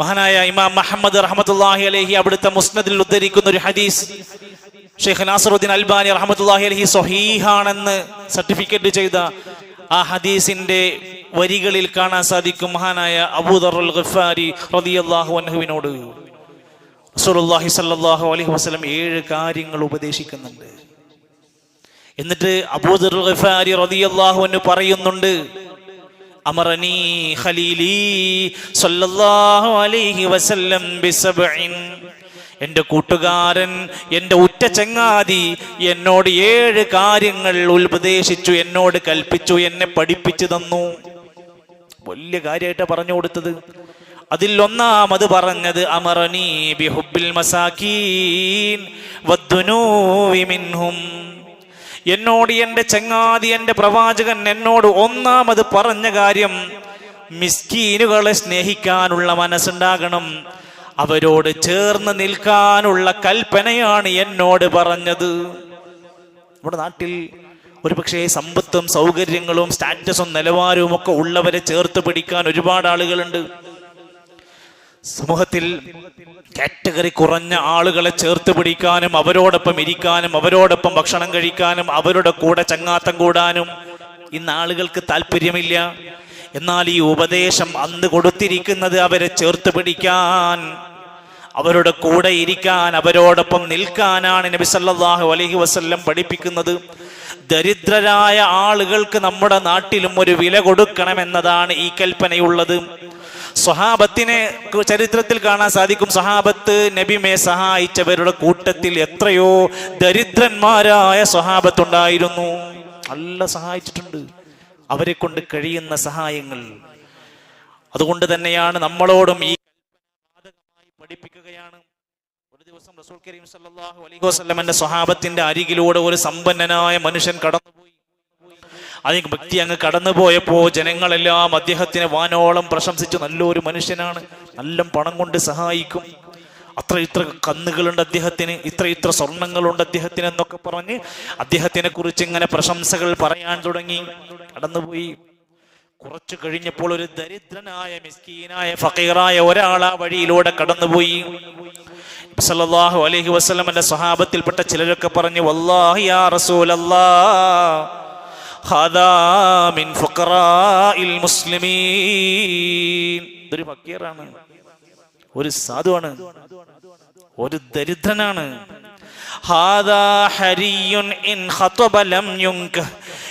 മഹാനായ ഇമാം മുഹമ്മദ് റഹമത്തുല്ലാഹി അലഹി അവിടുത്തെ മുസ്നദിൽ ഉദ്ധരിക്കുന്ന ഒരു ഹദീസ്. ഷെയ്ഖ് നാസറുദ്ദീൻ അൽബാനി റഹമത്തുല്ലാഹി അലഹി സൊഹീഹാണെന്ന് സർട്ടിഫിക്കറ്റ് ചെയ്ത ആ ഹദീസിന്റെ വരികളിൽ കാണാൻ സാധിക്കും മഹാനായ അബൂദറുൽ ഗഫാരി റളിയല്ലാഹു അൻഹുവിനോട്. റസൂലുള്ളാഹി സ്വല്ലല്ലാഹു അലൈഹി വസല്ലം ഏഴ് കാര്യങ്ങൾ ഉപദേശിക്കുന്നുണ്ട്. എന്നിട്ട് അബൂദറുൽ ഗഫാരി റളിയല്ലാഹു അൻഹു പറയുന്നുണ്ട് അമറനി ഖലീലി സല്ലല്ലാഹു അലൈഹി വസല്ലം ബിസബ്ഇൻ. എന്റെ കൂട്ടുകാരൻ എന്റെ ഉറ്റ ചങ്ങാതി എന്നോട് ഏഴ് കാര്യങ്ങൾ ഉപദേശിച്ചു എന്നോട് കൽപ്പിച്ചു എന്നെ പഠിപ്പിച്ചു തന്നു. വലിയ കാര്യമായിട്ടാ പറഞ്ഞു കൊടുത്തത്. അതിൽ ഒന്നാമത് പറഞ്ഞത് അമറനി ബിഹുബിൽ മസാക്കീൻ വദ്ദുനൂവി മിൻഹും. എന്നോട് എന്റെ ചങ്ങാതി എന്റെ പ്രവാചകൻ എന്നോട് ഒന്നാമത് പറഞ്ഞ കാര്യം മിസ്കീനുകളെ സ്നേഹിക്കാനുള്ള മനസ്സുണ്ടാകണം. അവരോട് ചേർന്ന് നിൽക്കാനുള്ള കൽപ്പനയാണ് എന്നോട് പറഞ്ഞത്. നമ്മുടെ നാട്ടിൽ ഒരുപക്ഷെ സമ്പത്തും സൗകര്യങ്ങളും സ്റ്റാറ്റസും നിലവാരവും ഒക്കെ ഉള്ളവരെ ചേർത്ത് പിടിക്കാൻ ഒരുപാട് ആളുകളുണ്ട്. സമൂഹത്തിൽ കാറ്റഗറി കുറഞ്ഞ ആളുകളെ ചേർത്ത് പിടിക്കാനും അവരോടൊപ്പം ഇരിക്കാനും അവരോടൊപ്പം ഭക്ഷണം കഴിക്കാനും അവരുടെ കൂടെ ചങ്ങാത്തം കൂടാനും ഇന്ന് ആളുകൾക്ക് താല്പര്യമില്ല. എന്നാൽ ഈ ഉപദേശം അന്ന് കൊടുത്തിരിക്കുന്നത് അവരെ ചേർത്ത് പിടിക്കാൻ അവരുടെ കൂടെ ഇരിക്കാൻ അവരോടൊപ്പം നിൽക്കാനാണ് നബി സല്ലാഹു അലഹി വസ്ല്ലം പഠിപ്പിക്കുന്നത്. ദരിദ്രരായ ആളുകൾക്ക് നമ്മുടെ നാട്ടിലും ഒരു വില കൊടുക്കണമെന്നതാണ് ഈ കൽപ്പനയുള്ളത്. സ്വഹാബത്തിനെ ചരിത്രത്തിൽ കാണാൻ സാധിക്കും. സ്വഹാബത്ത് നബിമെ സഹായിച്ചവരുടെ കൂട്ടത്തിൽ എത്രയോ ദരിദ്രന്മാരായ സ്വഹാബത്തുണ്ടായിരുന്നു. നല്ല സഹായിച്ചിട്ടുണ്ട്. അവരെ കൊണ്ട് കഴിയുന്ന സഹായങ്ങൾ. അതുകൊണ്ട് തന്നെയാണ് നമ്മളോടും ഈ പഠിപ്പിക്കുകയാണ്. ഒരു ദിവസം റസൂൽ കരീം സല്ലല്ലാഹു അലൈഹി വസ്ലമന്റെ സ്വഹാബത്തിന്റെ അരികിലൂടെ ഒരു സമ്പന്നനായ മനുഷ്യൻ കടന്നുപോയി. അത് വ്യക്തി അങ്ങ് കടന്നുപോയപ്പോ ജനങ്ങളെല്ലാം അദ്ദേഹത്തിനെ വാനോളം പ്രശംസിച്ചു നല്ലൊരു മനുഷ്യനാണ്. നല്ല പണം കൊണ്ട് സഹായിക്കും. അത്ര ഇത്ര കന്നുകളുണ്ട് അദ്ദേഹത്തിന് ഇത്ര ഇത്ര സ്വർണങ്ങളുണ്ട് അദ്ദേഹത്തിന് എന്നൊക്കെ പറഞ്ഞ് അദ്ദേഹത്തിനെ കുറിച്ച് ഇങ്ങനെ പ്രശംസകൾ പറയാൻ തുടങ്ങി. കടന്നുപോയി. കുറച്ചു കഴിഞ്ഞപ്പോൾ ഒരു ദരിദ്രനായ മിസ്കീനായ ഫക്കീറായ ഒരാൾ ആ വഴിയിലൂടെ കടന്നുപോയി. സല്ലല്ലാഹു അലൈഹി വസല്ലമന്റെ സ്വഹാബത്തിൽപ്പെട്ട ചിലരൊക്കെ പറഞ്ഞു വല്ലാഹി യാ റസൂലല്ലാ ഹാദാ ഫക്കീറാണ് ഒരു സാധുവാണ് ഒരു ദരിദ്രനാണ്. ഹാദാ ഹരിയുൻ ഇൻ ഖതബ ലം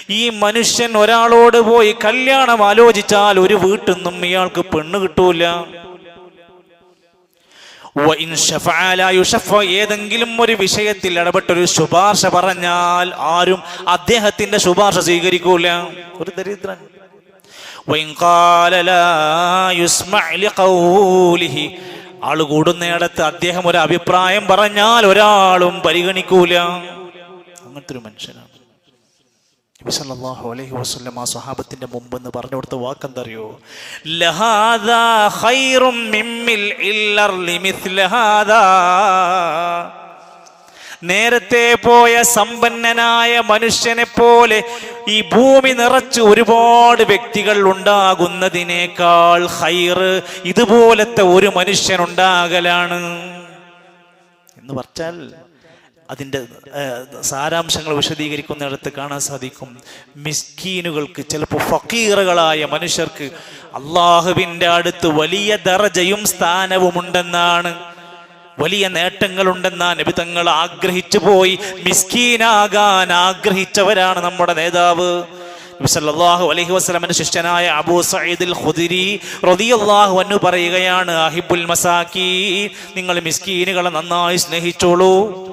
ഈ മനുഷ്യൻ ഒരാളോട് പോയി കല്യാണം ആലോചിച്ചാൽ ഒരു വീട്ടിൽ നിന്നും ഇയാൾക്ക് പെണ്ണ് കിട്ടൂല. ഏതെങ്കിലും ഒരു വിഷയത്തിൽ ഇടപെട്ടൊരു ശുപാർശ പറഞ്ഞാൽ ആരും അദ്ദേഹത്തിന്റെ ശുപാർശ സ്വീകരിക്കൂല. ഒരു ദരിദ്രൻ. ആൾ കൂടുന്നിടത്ത് അദ്ദേഹം ഒരു അഭിപ്രായം പറഞ്ഞാൽ ഒരാളും പരിഗണിക്കൂല. അങ്ങനത്തെ ഒരു മനുഷ്യനാണ്. നബി സല്ലല്ലാഹു അലൈഹി വസല്ലം ആ സ്വഹാബത്തിന്റെ മുമ്പ് എന്ന് പറഞ്ഞു കൊടുത്ത വാക്കെന്തറിയോ? ലഹാദാ ഖൈറും മിമ്മിൽ ഇല്ലർ ഹാദാ. നേരത്തെ പോയ സമ്പന്നനായ മനുഷ്യനെ പോലെ ഈ ഭൂമി നിറച്ച് ഒരുപാട് വ്യക്തികൾ ഉണ്ടാകുന്നതിനേക്കാൾ ഹൈറ് ഇതുപോലത്തെ ഒരു മനുഷ്യൻ ഉണ്ടാകലാണ് എന്ന് പറഞ്ഞാൽ അതിന്റെ സാരാംശങ്ങൾ വിശദീകരിക്കുന്നിടത്ത് കാണാൻ സാധിക്കും. മിസ്കീനുകൾക്ക് ചിലപ്പോൾ ഫക്കീറുകളായ മനുഷ്യർക്ക് അള്ളാഹുവിന്റെ അടുത്ത് വലിയ ദറജയും സ്ഥാനവും ഉണ്ടെന്നാണ്. വലിയ നേട്ടങ്ങളുണ്ടെന്നാ നബി തങ്ങൾ ആഗ്രഹിച്ചു പോയി. മിസ്കീനാകാൻ ആഗ്രഹിച്ചവരാണ് നമ്മുടെ നേതാവ്. സല്ലല്ലാഹു അലൈഹി വസല്ലമയുടെ ശിഷ്യനായ അബൂ സഈദുൽ ഖുദരി റളിയല്ലാഹു അൻഹു പറയുകയാണ് അഹിബുൽ മസാക്കി നിങ്ങൾ മിസ്കീനുകളെ നന്നായി സ്നേഹിച്ചോളൂ.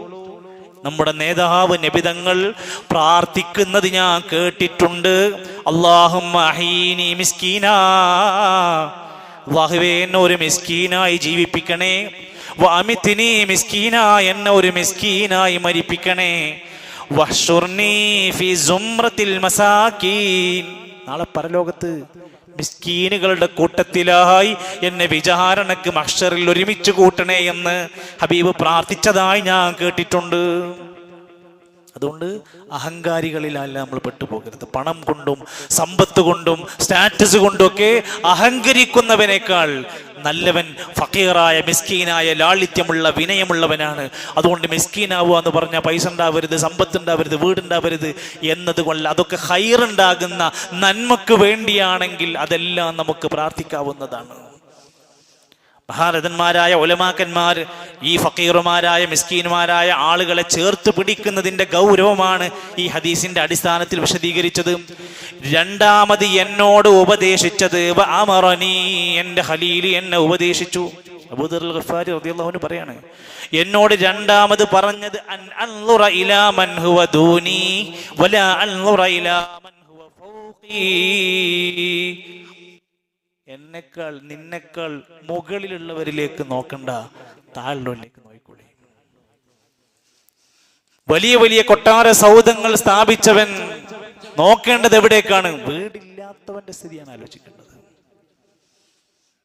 നമ്മുടെ നേതാവ് നബിതങ്ങൾ പ്രാർത്ഥിക്കുന്നത് ഞാൻ കേട്ടിട്ടുണ്ട്. അള്ളാഹും അള്ളാഹുവേ എന്നെ ഒരു മിസ്കീനായി ജീവിപ്പിക്കണേ. വാമിത്തിനി മിസ്കീന എന്നെ ഒരു മിസ്കീനായി മരിപ്പിക്കണേ. വഷുർണി ഫി മസാക്കീൻ നാളെ പരലോകത്ത് മിസ്കീനുകളുടെ കൂട്ടത്തിലായി എന്നെ വിചാരണക്ക് മക്ഷറിൽ ഒരുമിച്ച് കൂട്ടണേ എന്ന് ഹബീബ് പ്രാർത്ഥിച്ചതായി ഞാൻ കേട്ടിട്ടുണ്ട്. അതുകൊണ്ട് അഹങ്കാരികളിലല്ല നമ്മൾ പെട്ടുപോകരുത്. പണം കൊണ്ടും സമ്പത്ത് കൊണ്ടും സ്റ്റാറ്റസ് കൊണ്ടുമൊക്കെ അഹങ്കരിക്കുന്നവനേക്കാൾ നല്ലവൻ ഫക്കീറായ മിസ്കീനായ ലാളിത്യമുള്ള വിനയമുള്ളവനാണ്. അതുകൊണ്ട് മിസ്കീനാവുക എന്ന് പറഞ്ഞാൽ പൈസ ഉണ്ടാവരുത് സമ്പത്ത് ഉണ്ടാവരുത് വീടുണ്ടാവരുത് എന്നതുകൊണ്ട് അതൊക്കെ ഹൈറുണ്ടാകുന്ന നന്മക്ക് വേണ്ടിയാണെങ്കിൽ അതെല്ലാം നമുക്ക് പ്രാർത്ഥിക്കാവുന്നതാണ്. മഹാരഥന്മാരായ ഒലമാക്കന്മാർ ഈ ഫക്കീറുമാരായ മിസ്കീന്മാരായ ആളുകളെ ചേർത്ത് പിടിക്കുന്നതിന്റെ ഗൗരവമാണ് ഈ ഹദീസിന്റെ അടിസ്ഥാനത്തിൽ വിശദീകരിച്ചത്. രണ്ടാമത് എന്നോട് ഉപദേശിച്ചത് എന്റെ ഹലീൽ എന്നെ ഉപദേശിച്ചു. അബൂദർ പറയാണ് എന്നോട് രണ്ടാമത് പറഞ്ഞത് അൻ ഇലാ മൻ ഹുവ ദൂനി വലാ ഇലാ മൻ ഹുവ എന്നെക്കാൾ നിന്നെക്കാൾ മുകളിലുള്ളവരിലേക്ക് നോക്കണ്ട താഴ്ന്നവരിലേക്ക് നോക്കിക്കൊള്ളി വലിയ വലിയ കൊട്ടാര സൗധങ്ങൾ സ്ഥാപിച്ചവൻ നോക്കേണ്ടത് എവിടേക്കാണ്? വീടില്ലാത്തവന്റെ സ്ഥിതിയാണ് ആലോചിക്കേണ്ടത്.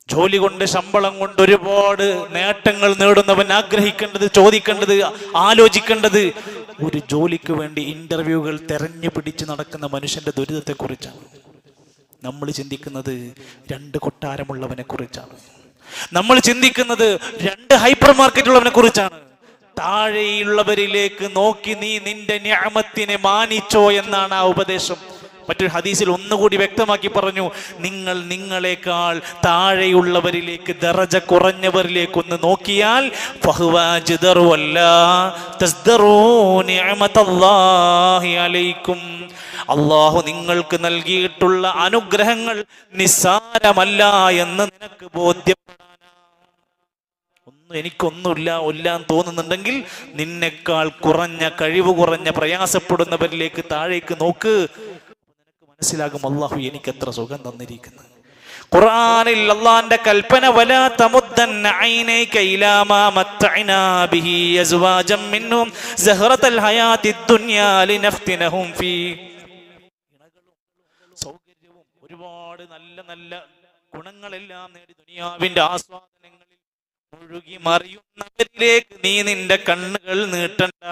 ജോലി കൊണ്ട് ശമ്പളം കൊണ്ട് ഒരുപാട് നേട്ടങ്ങൾ നേടുന്നവൻ ആഗ്രഹിക്കേണ്ടത് ചോദിക്കേണ്ടത് ആലോചിക്കേണ്ടത് ഒരു ജോലിക്ക് വേണ്ടി ഇന്റർവ്യൂകൾ തെരഞ്ഞു പിടിച്ച് നടക്കുന്ന മനുഷ്യന്റെ ദുരിതത്തെക്കുറിച്ചാണ്. നമ്മൾ ചിന്തിക്കുന്നത് രണ്ട് കൊട്ടാരമുള്ളവനെ കുറിച്ചാണ്. നമ്മൾ ചിന്തിക്കുന്നത് രണ്ട് ഹൈപ്പർ മാർക്കറ്റ് ഉള്ളവനെ കുറിച്ചാണ്. താഴെയുള്ളവരിലേക്ക് നോക്കി നീ നിന്റെ ഞാമത്തിനെ മാനിച്ചോ എന്നാണ് ആ ഉപദേശം. മറ്റൊരു ഹദീസിൽ ഒന്നുകൂടി വ്യക്തമാക്കി പറഞ്ഞു നിങ്ങൾ നിങ്ങളെക്കാൾ താഴെയുള്ളവരിലേക്ക് ദറജ കുറഞ്ഞവരിലേക്ക് ഒന്ന് നോക്കിയാൽ അള്ളാഹു നിങ്ങൾക്ക് നൽകിയിട്ടുള്ള അനുഗ്രഹങ്ങൾ നിസ്സാരമല്ല എന്ന് നിനക്ക് ബോധ്യം എനിക്കൊന്നുമില്ല ഇല്ലാന്ന് തോന്നുന്നുണ്ടെങ്കിൽ നിന്നെക്കാൾ കുറഞ്ഞ കഴിവ് കുറഞ്ഞ പ്രയാസപ്പെടുന്നവരിലേക്ക് താഴേക്ക് നോക്ക്. മനസ്സിലാകും അള്ളാഹു എനിക്ക് എത്ര സുഖം തന്നിരിക്കുന്നു ഖുർആനിൽ അള്ളാന്റെ കൽപ്പന വലാ തമുദ്ദൻ ഐനൈക ഇലാ മാ മത്തഅനാ ബിഹി അസ്വാജം മിൻഹും സഹറത്തൽ ഹയാത്തിദ് ദുനിയാ ലിനഫ്തിനഹും ഫീ. സൗകര്യവും ഒരുപാട് നല്ല നല്ല ഗുണങ്ങളെല്ലാം നേടി ദുനിയാവിന്റെ ആസ്വാദനങ്ങളിൽ മുഴുകി മറിയുന്നവരിലേക്ക് നീ നിന്റെ കണ്ണുകൾ നീട്ടണ്ട.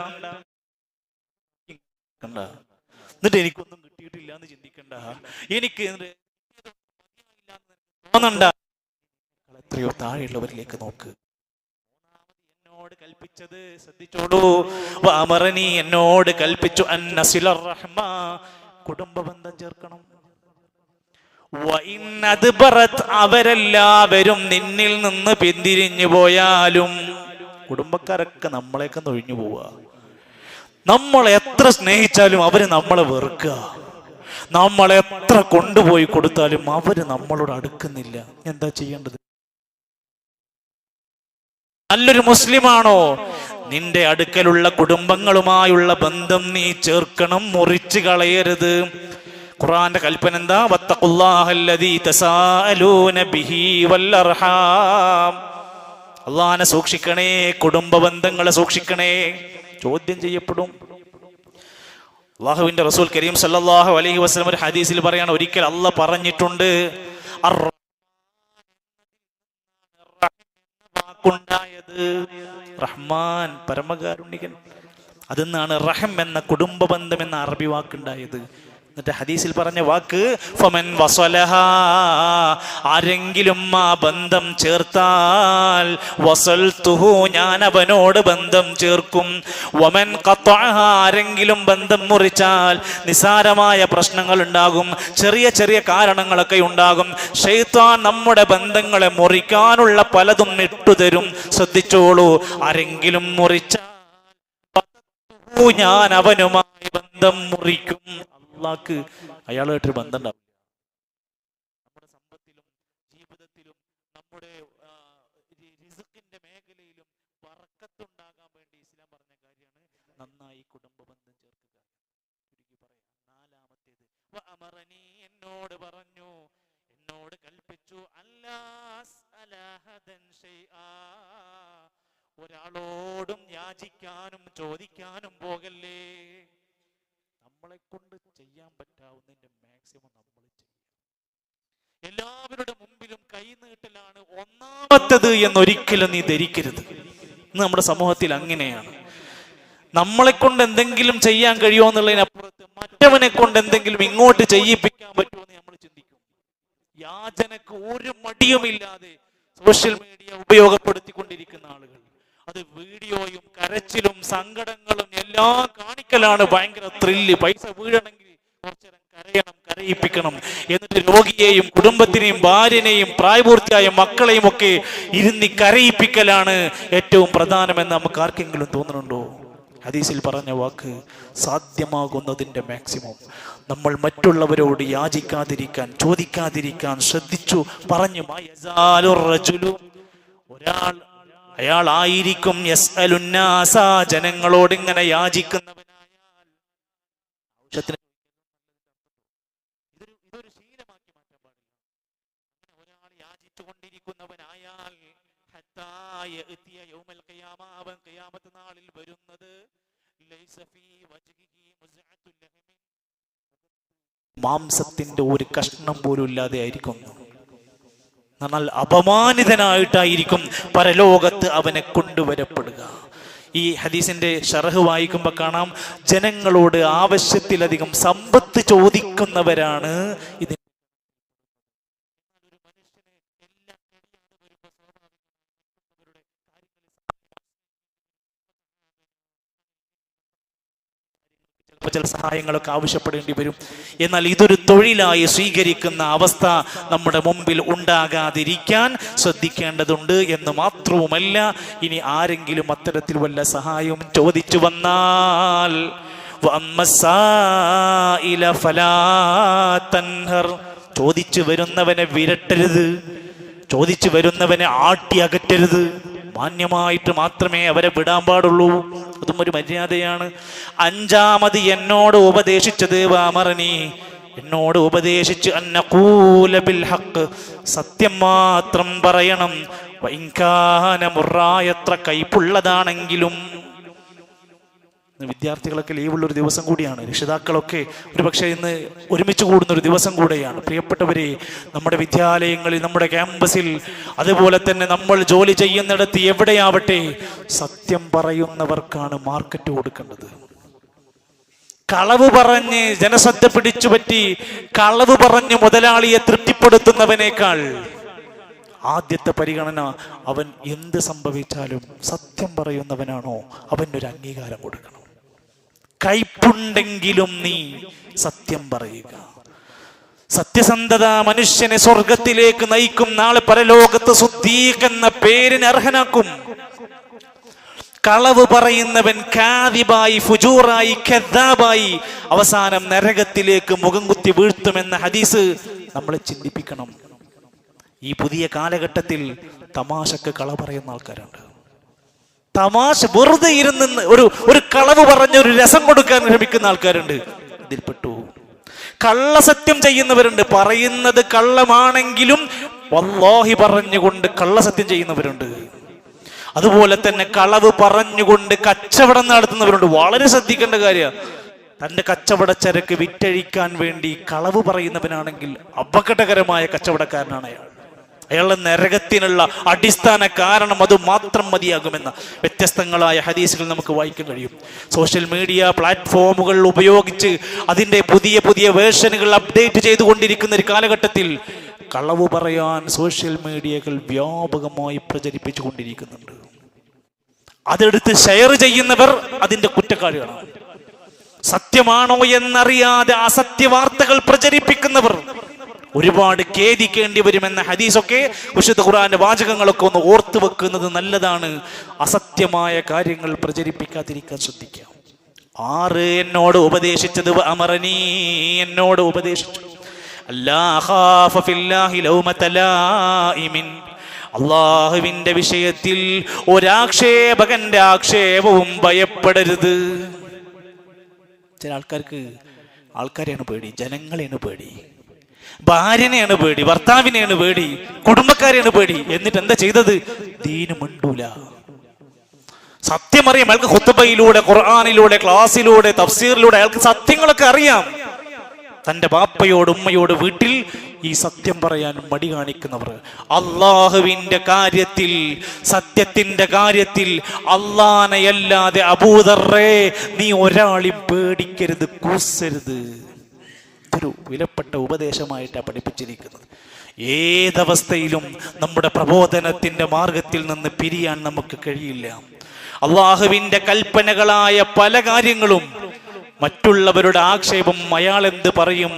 എന്നിട്ട് എനിക്കൊന്നും കിട്ടിയിട്ടില്ല എന്ന് ചിന്തിക്കണ്ട. എനിക്ക് തോന്നണ്ട എത്രയോ താഴെയുള്ളവരിലേക്ക് നോക്ക്. എന്നോട് കൽപ്പിച്ചത് ശ്രദ്ധിച്ചോളൂ. വാമറനി എന്നോട് കൽപ്പിച്ചു. അന്നസില കുടുംബ ബന്ധം ചേർക്കണം. അവരെല്ലാവരും നിന്നിൽ നിന്ന് പിന്തിരിഞ്ഞു പോയാലും കുടുംബക്കാരൊക്കെ നമ്മളെയൊക്കെ ഒഴിഞ്ഞു പോവുക. നമ്മൾ എത്ര സ്നേഹിച്ചാലും അവർ നമ്മളെ വെറുക്കുക. നമ്മൾ എത്ര കൊണ്ടുപോയി കൊടുത്താലും അവർ നമ്മളോട് അടുക്കുന്നില്ല. എന്താ ചെയ്യേണ്ടത്? നല്ലൊരു മുസ്ലിമാണോ? നിന്റെ അടുക്കലുള്ള കുടുംബങ്ങളുമായുള്ള ബന്ധം നീ ചേർക്കണം മുറിച്ചു കളയരുത്. ഖുറാന്റെ കൽപ്പന എന്താ? അള്ളാഹനെ സൂക്ഷിക്കണേ കുടുംബ ബന്ധങ്ങളെ സൂക്ഷിക്കണേ. ചോദ്യം ചെയ്യപ്പെടും. അള്ളാഹുവിന്റെ റസൂൽ കരീം സല്ലാഹു അലൈഹി വസ്ലം ഒരു ഹദീസിൽ പറയാണ് ഒരിക്കൽ അല്ല പറഞ്ഞിട്ടുണ്ട് വാക്കുണ്ടായത് റഹ്മാൻ പരമകാരുണികൻ. അതെന്നാണ് റഹം എന്ന കുടുംബ ബന്ധം എന്ന അറബി വാക്കുണ്ടായത്. എന്നിട്ട് ഹദീസിൽ പറഞ്ഞ വാക്ക് ഫമൻ വസലഹ ആരെങ്കിലും ആ ബന്ധം ചേർത്താൽ വസൽ തുഹു ഞാൻ അവനോട് ബന്ധം ചേർക്കും. വമൻ ഖത്അഹ ആരെങ്കിലും ബന്ധം മുറിച്ചാൽ നിസാരമായ പ്രശ്നങ്ങൾ ഉണ്ടാകും ചെറിയ ചെറിയ കാരണങ്ങളൊക്കെ ഉണ്ടാകും. ഷെയ്ത്താൻ നമ്മുടെ ബന്ധങ്ങളെ മുറിക്കാനുള്ള പലതും ഇട്ടുതരും ശ്രദ്ധിച്ചോളൂ ആരെങ്കിലും മുറിച്ചാൽ ഞാൻ അവനുമായി ബന്ധം മുറിക്കും. അള്ളാക്ക് അയാളുമായിട്ടൊരു ബന്ധം ഉണ്ടാവും നമ്മുടെ സമ്പത്തിലും ജീവിതത്തിലും നമ്മുടെ റിസുക്കിന്റെ മേഖലയിലും ബറക്കത്തുണ്ടാകാൻ വേണ്ടി ഇസ്ലാം പറഞ്ഞ കാര്യമാണ് നന്നായി കുടുംബ ബന്ധം ചേർക്കുക. ചുരുക്കി പറയാം. നാലാമത്തേത് അമറനി എന്നോട് പറഞ്ഞു എന്നോട് കൽപ്പിച്ചു ഒരാളോടും യാചിക്കാനും ചോദിക്കാനും പോകല്ലേ? നമ്മളെ കൊണ്ട് ചെയ്യാൻ പറ്റാവുന്നതിന്റെ മാക്സിമം നമ്മൾ ചെയ്യും. എല്ലാവരുടെ മുമ്പിലും കൈനീട്ടലാണ് ഒന്നാമത്തത് എന്നൊരിക്കലും നീ ധരിക്കരുത്. ഇന്ന് നമ്മുടെ സമൂഹത്തിൽ അങ്ങനെയാണ്. നമ്മളെ കൊണ്ട് എന്തെങ്കിലും ചെയ്യാൻ കഴിയുമോ എന്നുള്ളതിനപ്പുറത്ത് മറ്റവനെ കൊണ്ട് എന്തെങ്കിലും ഇങ്ങോട്ട് ചെയ്യിപ്പിക്കാൻ പറ്റുമോ എന്ന് നമ്മൾ ചിന്തിക്കും. യാചനക്ക് ഒരു മടിയുമില്ലാതെ സോഷ്യൽ മീഡിയ ഉപയോഗപ്പെടുത്തിക്കൊണ്ടിരിക്കുന്ന ആളുകൾ. അത് വീഡിയോയും കരച്ചിലും സങ്കടങ്ങളും എല്ലാം കാണിക്കലാണ് ഭയങ്കര ത്രില്ല് പൈസ വീഴണമെങ്കിൽ കുറച്ചേരം കരയണം കരയിപ്പിക്കണം. എന്നിട്ട് രോഗിയെയും കുടുംബത്തിനെയും ഭാര്യനെയും പ്രായപൂർത്തിയായ മക്കളെയും ഒക്കെ ഇരുന്നി കരയിപ്പിക്കലാണ് ഏറ്റവും പ്രധാനമെന്ന് നമുക്ക് ആർക്കെങ്കിലും തോന്നുന്നുണ്ടോ? ഹദീസിൽ പറഞ്ഞ വാക്ക് സാധ്യമാകുന്നതിന്റെ മാക്സിമം നമ്മൾ മറ്റുള്ളവരോട് യാചിക്കാതിരിക്കാൻ ചോദിക്കാതിരിക്കാൻ ശ്രദ്ധിച്ചു. പറഞ്ഞു ഒരാൾ അയാൾ ആയിരിക്കും യസ്അലുന്നാസ ജനങ്ങളോട് ഇങ്ങനെ യാചിക്കുന്നവനായാൽ മാറ്റാൻ പാടില്ല. ഒരാൾ നാളിൽ വരുന്നത് മാംസത്തിന്റെ ഒരു കഷ്ണം പോലും ഇല്ലാതെ ആയിരിക്കും എന്നാൽ അപമാനിതനായിട്ടായിരിക്കും പരലോകത്ത് അവനെ കൊണ്ടുവരപ്പെടുക. ഈ ഹദീസിന്റെ ഷറഹ് വായിക്കുമ്പോൾ കാണാം ജനങ്ങളോട് ആവശ്യത്തിലധികം സമ്പത്ത് ചോദിക്കുന്നവരാണ് ഇതിന് ചില സഹായങ്ങളൊക്കെ ആവശ്യപ്പെടേണ്ടി വരും എന്നാൽ ഇതൊരു തൊഴിലായി സ്വീകരിക്കുന്ന അവസ്ഥ നമ്മുടെ മുമ്പിൽ ഉണ്ടാകാതിരിക്കാൻ ശ്രദ്ധിക്കേണ്ടതുണ്ട് എന്ന് മാത്രവുമല്ല ഇനി ആരെങ്കിലും അത്തരത്തിൽ വല്ല സഹായവും ചോദിച്ചു വന്നാൽ. ചോദിച്ചു വരുന്നവനെ വിരട്ടരുത് ചോദിച്ചു വരുന്നവനെ ആട്ടി അകറ്റരുത് മാന്യമായിട്ട് മാത്രമേ അവരെ വിടാൻ പാടുള്ളൂ. അതും ഒരു മര്യാദയാണ്. അഞ്ചാമത് എന്നോട് ഉപദേശിച്ചത് വാമറനി എന്നോട് ഉപദേശിച്ച് അന്നകൂല ബിൽ ഹക്ക് സത്യം മാത്രം പറയണം. വൈകാന മുറായത്ര കൈപ്പുള്ളതാണെങ്കിലും വിദ്യാർത്ഥികളൊക്കെ ലീവുള്ള ഒരു ദിവസം കൂടിയാണ്. രക്ഷിതാക്കളൊക്കെ ഒരു പക്ഷേ ഇന്ന് ഒരുമിച്ച് കൂടുന്ന ഒരു ദിവസം കൂടെയാണ്. പ്രിയപ്പെട്ടവരെ നമ്മുടെ വിദ്യാലയങ്ങളിൽ നമ്മുടെ ക്യാമ്പസിൽ അതുപോലെ തന്നെ നമ്മൾ ജോലി ചെയ്യുന്നിടത്ത് എവിടെയാവട്ടെ സത്യം പറയുന്നവർക്കാണ് മാർക്കറ്റ് കൊടുക്കേണ്ടത്. കളവ് പറഞ്ഞ് ജനശ്രദ്ധ പിടിച്ചു പറ്റി കളവ് പറഞ്ഞ് മുതലാളിയെ തൃപ്തിപ്പെടുത്തുന്നവനേക്കാൾ ആദ്യത്തെ പരിഗണന അവൻ എന്ത് സംഭവിച്ചാലും സത്യം പറയുന്നവനാണോ? ഒരു അംഗീകാരം കൊടുക്കണം. കൈപ്പുണ്ടെങ്കിലും നീ സത്യം പറയുക. സത്യസന്ധത മനുഷ്യനെ സ്വർഗത്തിലേക്ക് നയിക്കും. നാളെ പരലോകത്ത് സുദ്ദീഖ് എന്ന പേരിന് അർഹനാക്കും. കളവ് പറയുന്നവൻ കാതിബായി ഫുജൂറായി ഖദ്ദാബായി അവസാനം നരകത്തിലേക്ക് മുഖം കുത്തി വീഴ്ത്തുമെന്ന ഹദീസ് നമ്മളെ ചിന്തിപ്പിക്കണം. ഈ പുതിയ കാലഘട്ടത്തിൽ തമാശക്ക് കള പറയുന്ന ആൾക്കാരുണ്ട്. തമാശ വെറുതെ ഇരുന്ന് ഒരു ഒരു കളവ് പറഞ്ഞ ഒരു രസം കൊടുക്കാൻ ശ്രമിക്കുന്ന ആൾക്കാരുണ്ട്. ഇതിൽപ്പെട്ടു. കള്ളസത്യം ചെയ്യുന്നവരുണ്ട്. പറയുന്നത് കള്ളമാണെങ്കിലും വല്ലാഹി പറഞ്ഞുകൊണ്ട് കള്ളസത്യം ചെയ്യുന്നവരുണ്ട്. അതുപോലെ തന്നെ കളവ് പറഞ്ഞുകൊണ്ട് കച്ചവടം നടത്തുന്നവരുണ്ട്. വളരെ ശ്രദ്ധിക്കേണ്ട കാര്യമാണ് തന്റെ കച്ചവട ചരക്ക് വിറ്റഴിക്കാൻ വേണ്ടി കളവ് പറയുന്നവനാണെങ്കിൽ അപകടകരമായ കച്ചവടക്കാരനാണ് അയാൾ. അയാളുടെ നരകത്തിനുള്ള അടിസ്ഥാന കാരണം അത് മാത്രം മതിയാകുമെന്ന വ്യത്യസ്തങ്ങളായ ഹദീസുകൾ നമുക്ക് വായിക്കാൻ കഴിയും. സോഷ്യൽ മീഡിയ പ്ലാറ്റ്ഫോമുകൾ ഉപയോഗിച്ച് അതിന്റെ പുതിയ പുതിയ വേർഷനുകൾ അപ്ഡേറ്റ് ചെയ്തുകൊണ്ടിരിക്കുന്ന ഒരു കാലഘട്ടത്തിൽ കളവ് പറയാൻ സോഷ്യൽ മീഡിയകൾ വ്യാപകമായി പ്രചരിപ്പിച്ചു കൊണ്ടിരിക്കുന്നുണ്ട്. അതെടുത്ത് ഷെയർ ചെയ്യുന്നവർ അതിന്റെ കുറ്റക്കാരികളാണ്. സത്യമാണോ എന്നറിയാതെ അസത്യ വാർത്തകൾ പ്രചരിപ്പിക്കുന്നവർ ഒരുപാട് ഖേദിക്കേണ്ടി വരുമെന്ന ഹദീസൊക്കെ വിശുദ്ധ ഖുറാന്റെ വാചകങ്ങളൊക്കെ ഒന്ന് ഓർത്തു വെക്കുന്നത് നല്ലതാണ്. അസത്യമായ കാര്യങ്ങൾ പ്രചരിപ്പിക്കാതിരിക്കാൻ ശ്രദ്ധിക്കാം. ആറ് എന്നോട് ഉപദേശിച്ചത് അമറനീ എന്നോട് ഉപദേശിച്ചു. അള്ളാഹുവിന്റെ വിഷയത്തിൽ ഒരാക്ഷേപകന്റെ ആക്ഷേപവും ഭയപ്പെടരുത്. ചില ആൾക്കാർക്ക് ആൾക്കാരെയാണ് പേടി ജനങ്ങളെയാണ് പേടി. ഭാര്യനെയാണ് പേടി ഭർത്താവിനെയാണ് പേടി കുടുംബക്കാരെയാണ് പേടി. എന്നിട്ട് എന്താ ചെയ്തത്? ദീന് മിണ്ടൂല. സത്യം അറിയാം അയാൾക്ക് ഹുത്തബയിലൂടെ ഖുർആാനിലൂടെ ക്ലാസ്സിലൂടെ തഫ്സീറിലൂടെ അയാൾക്ക് സത്യങ്ങളൊക്കെ അറിയാം. തന്റെ ബാപ്പയോട് ഉമ്മയോട് വീട്ടിൽ ഈ സത്യം പറയാൻ മടി കാണിക്കുന്നവർ. അള്ളാഹുവിന്റെ കാര്യത്തിൽ സത്യത്തിന്റെ കാര്യത്തിൽ അള്ളാനയല്ലാതെ അബൂദറേ നീ ഒരാളെയും പേടിക്കരുത് കൂസരുത്. ഇതൊരു വിലപ്പെട്ട ഉപദേശമായിട്ടാണ് പഠിപ്പിച്ചിരിക്കുന്നത്. ഏതവസ്ഥയിലും നമ്മുടെ പ്രബോധനത്തിന്റെ മാർഗത്തിൽ നിന്ന് പിരിയാൻ നമുക്ക് കഴിയില്ല. അള്ളാഹുവിന്റെ കൽപ്പനകളായ പല കാര്യങ്ങളും മറ്റുള്ളവരുടെ ആക്ഷേപം അയാൾ എന്ത് പറയും?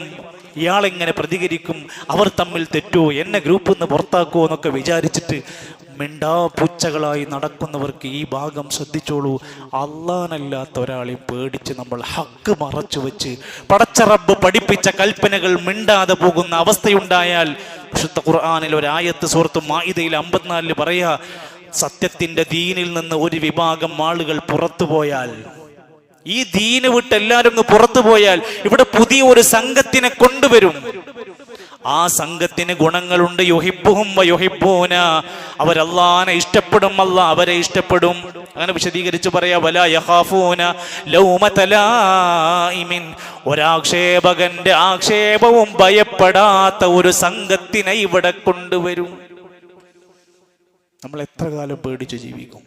ഇയാളെങ്ങനെ പ്രതികരിക്കും? അവർ തമ്മിൽ തെറ്റോ? എന്നെ ഗ്രൂപ്പിൽ നിന്ന് പുറത്താക്കുമോ എന്നൊക്കെ വിചാരിച്ചിട്ട് മിണ്ടാപൂച്ചകളായി നടക്കുന്നവർക്ക് ഈ ഭാഗം ശ്രദ്ധിച്ചോളൂ. അള്ളാനല്ലാത്ത ഒരാളെ പേടിച്ച് നമ്മൾ ഹക്ക് മറച്ചു വെച്ച് പടച്ചറബ് പഠിപ്പിച്ച കൽപ്പനകൾ മിണ്ടാതെ പോകുന്ന അവസ്ഥയുണ്ടായാൽ വിശുദ്ധ ഖുർആാനിൽ ഒരായത്ത് സുഹൃത്ത് മാഹിതയിൽ അമ്പത്തിനാലിൽ പറയാ സത്യത്തിന്റെ ദീനിൽ നിന്ന് ഒരു വിഭാഗം ആളുകൾ പുറത്തു പോയാൽ ഈ ദീന് വിട്ട് എല്ലാരും ഒന്ന് പുറത്തു പോയാൽ ഇവിടെ പുതിയ ഒരു സംഘത്തിനെ കൊണ്ടുവരും. ആ സംഘത്തിന് ഗുണങ്ങളുണ്ട്. യുഹിപ്പുഹും യൊഹിബൂന അവരല്ലാനെ ഇഷ്ടപ്പെടും അല്ല അവരെ ഇഷ്ടപ്പെടും. അങ്ങനെ വിശദീകരിച്ച് പറയാ വല യഹാഫൂന ലൗമതലായിമിൻ ഒരാക്ഷേപകന്റെ ആക്ഷേപവും ഭയപ്പെടാത്ത ഒരു സംഘത്തിനെ ഇവിടെ കൊണ്ടുവരും. നമ്മൾ എത്ര കാലം പേടിച്ച് ജീവിക്കും?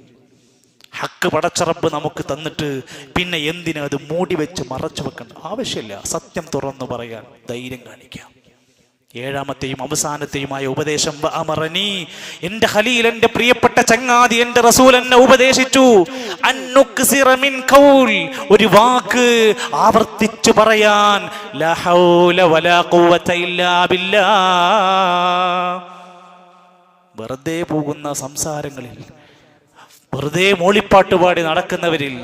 ഹക്ക് പടച്ചറപ്പ് നമുക്ക് തന്നിട്ട് പിന്നെ എന്തിനാ അത് മൂടി വെച്ച് മറച്ചു വെക്കണ്ട? ആവശ്യമില്ല. സത്യം തുറന്നു പറയാൻ ധൈര്യം കാണിക്കാം. ഏഴാമത്തെയും അവസാനത്തെയുമായ ഉപദേശം അമറനി എന്റെ ഹലീൽ എന്റെ പ്രിയപ്പെട്ട ചങ്ങാതി എന്റെ റസൂൽ എന്നെ ഉപദേശിച്ചു മിൻ ഖൗൽ. ഒരു വാക്ക് ആവർത്തിച്ചു പറയാൻ വെറുതെ പോകുന്ന സംസാരങ്ങളിൽ വെറുതെ മോളിപ്പാട്ട് പാടി നടക്കുന്നവരിൽ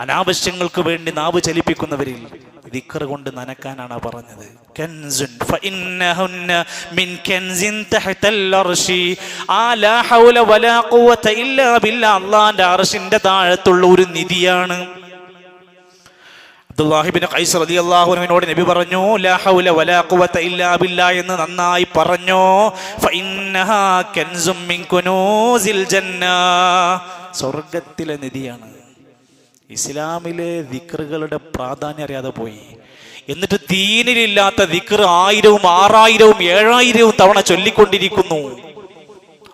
അനാവശ്യങ്ങൾക്ക് വേണ്ടി നാവ് ചലിപ്പിക്കുന്നവരിൽ ദിക്കർ കൊണ്ട് നനക്കാനാണ് പറഞ്ഞത്. കൻസുൻ മിൻ കൻസിൻ അർശി. ഹൗല വലാ ഖുവത ഇല്ലാ ബില്ലാ അർശിന്റെ താഴത്തുള്ള ഒരു നിധിയാണ്. അബ്ദുല്ലാഹിബിൻ ഖൈസ് നബി പറഞ്ഞു ലാ ഹൗല വലാ ഖുവത ഇല്ലാ ബില്ലാ എന്ന് നന്നായി പറഞ്ഞു. ഫഇന്നഹാ മിൻ സ്വർഗത്തിലെ നിധിയാണ്. ഇസ്ലാമിലെ ദിക്റുകളുടെ പ്രാധാന്യം അറിയാതെ പോയി. എന്നിട്ട് ദീനിലില്ലാത്ത ദിക്ർ ആയിരവും ആറായിരവും ഏഴായിരവും തവണ ചൊല്ലിക്കൊണ്ടിരിക്കുന്നു.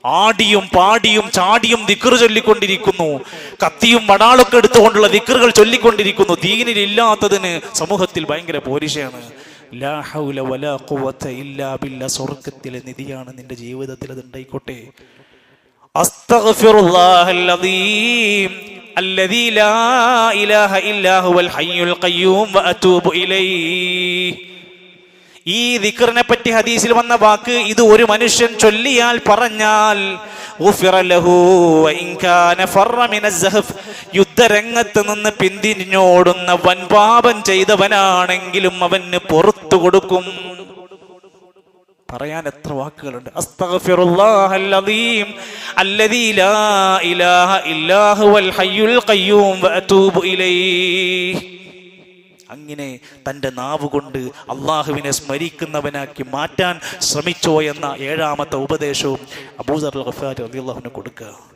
ആടിയും പാടിയും ചാടിയും ദിക്ർ ചൊല്ലിക്കൊണ്ടിരിക്കുന്നു. കത്തിയും വടാളൊക്കെ എടുത്തുകൊണ്ടുള്ള ദിക്റുകൾ ചൊല്ലിക്കൊണ്ടിരിക്കുന്നു. ദീനിലില്ലാത്തതിന് സമൂഹത്തിൽ ഭയങ്കര പോരിശയാണ്. സ്വർഗത്തിലെ നിധിയാണ് നിന്റെ ജീവിതത്തിൽ അത് ഉണ്ടായിക്കോട്ടെ. الذي لا إله إلا هو الحي القيوم وأتوب إليه ഈ ദിക്റിനെ പറ്റി ഹദീസിൽ വന്ന വാക്ക് ഇത് ഒരു മനുഷ്യൻ ചൊല്ലിയാൽ പറഞ്ഞാൽ ഗുഫിറ ലഹു വഇൻ കാന ഫറ മിന അസ്സഹഫ്. യുദ്ധരംഗത്ത് നിന്ന് പിന്തിരിഞ്ഞോടുന്ന വൻപാപം ചെയ്തവനാണെങ്കിലും അവന് പുറത്തു കൊടുക്കും പറയാൻ എത്ര വാക്കുകളുണ്ട്. അങ്ങനെ തന്റെ നാവ് കൊണ്ട് അള്ളാഹുവിനെ സ്മരിക്കുന്നവനാക്കി മാറ്റാൻ ശ്രമിച്ചോ എന്ന ഏഴാമത്തെ ഉപദേശവും അബൂദർ അള്ളാഹുവിന് കൊടുക്കുക.